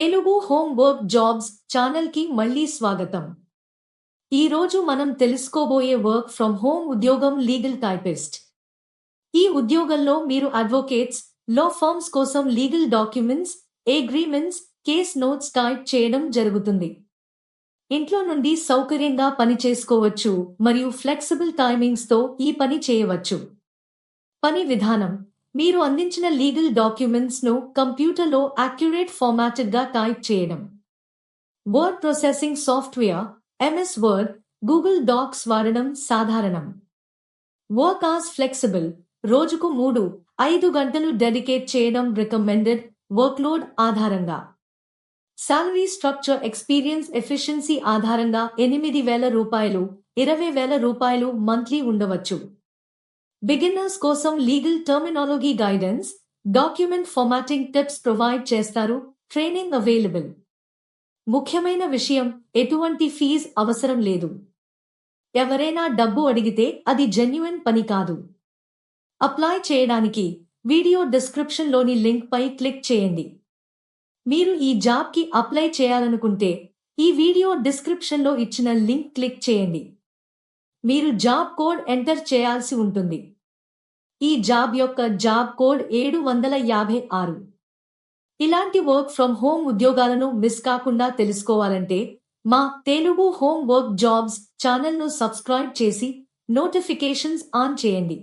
Telugu home work jobs ఛానల్కి మళ్ళీ స్వాగతం. ఈరోజు మనం తెలుసుకోబోయే వర్క్ ఫ్రమ్ హోమ్ ఉద్యోగం లీగల్ టైపిస్ట్. ఈ ఉద్యోగంలో మీరు అడ్వొకేట్స్ లా ఫర్మ్స్ కోసం legal documents agreements case notes type చేయడం జరుగుతుంది. ఇంట్లో నుండి సౌకర్యంగా పని చేసుకోవచ్చు మరియు ఫ్లెక్సిబుల్ టైమింగ్స్తో ఈ పని చేయవచ్చు. పని విధానం. మీరు అందించిన లీగల్ డాక్యుమెంట్స్ను కంప్యూటర్లో అక్యురేట్ ఫార్మాటెడ్గా టైప్ చేయడం. Word processing software MS Word Google Docs వాడడం సాధారణం. వర్క్ ఆస్ ఫ్లెక్సిబుల్ రోజుకు మూడు ఐదు గంటలు డెడికేట్ చేయడం రికమెండెడ్ వర్క్లోడ్ ఆధారంగా. శాలరీ స్ట్రక్చర్ ఎక్స్పీరియన్స్ ఎఫిషియన్సీ ఆధారంగా ఎనిమిది వేల రూపాయలు ఇరవై వేల రూపాయలు మంత్లీ ఉండవచ్చు. బిగినర్స్ కోసం legal terminology guidance document formatting tips provide చేస్తారు ట్రైనింగ్ అవైలబుల్. ముఖ్యమైన విషయం ఎటువంటి ఫీజ్ అవసరం లేదు. ఎవరైనా డబ్బు అడిగితే అది జెన్యున్ పని కాదు. అప్లై చేయడానికి వీడియో డిస్క్రిప్షన్లోని లింక్పై క్లిక్ చేయండి. మీరు ఈ జాబ్కి అప్లై చేయాలనుకుంటే ఈ వీడియో డిస్క్రిప్షన్లో ఇచ్చిన లింక్ క్లిక్ చేయండి. మీరు జాబ్ కోడ్ ఎంటర్ చేయాల్సి ఉంటుంది. ఈ జాబ్ యొక్క జాబ్ కోడ్ ఏడు వందల యాభై ఆరు. ఇలాంటి వర్క్ ఫ్రమ్ హోమ్ ఉద్యోగాలను మిస్ కాకుండా తెలుసుకోవాలంటే మా తెలుగు హోమ్ వర్క్ జాబ్స్ ఛానల్ను సబ్స్క్రైబ్ చేసి నోటిఫికేషన్స్ ఆన్ చేయండి.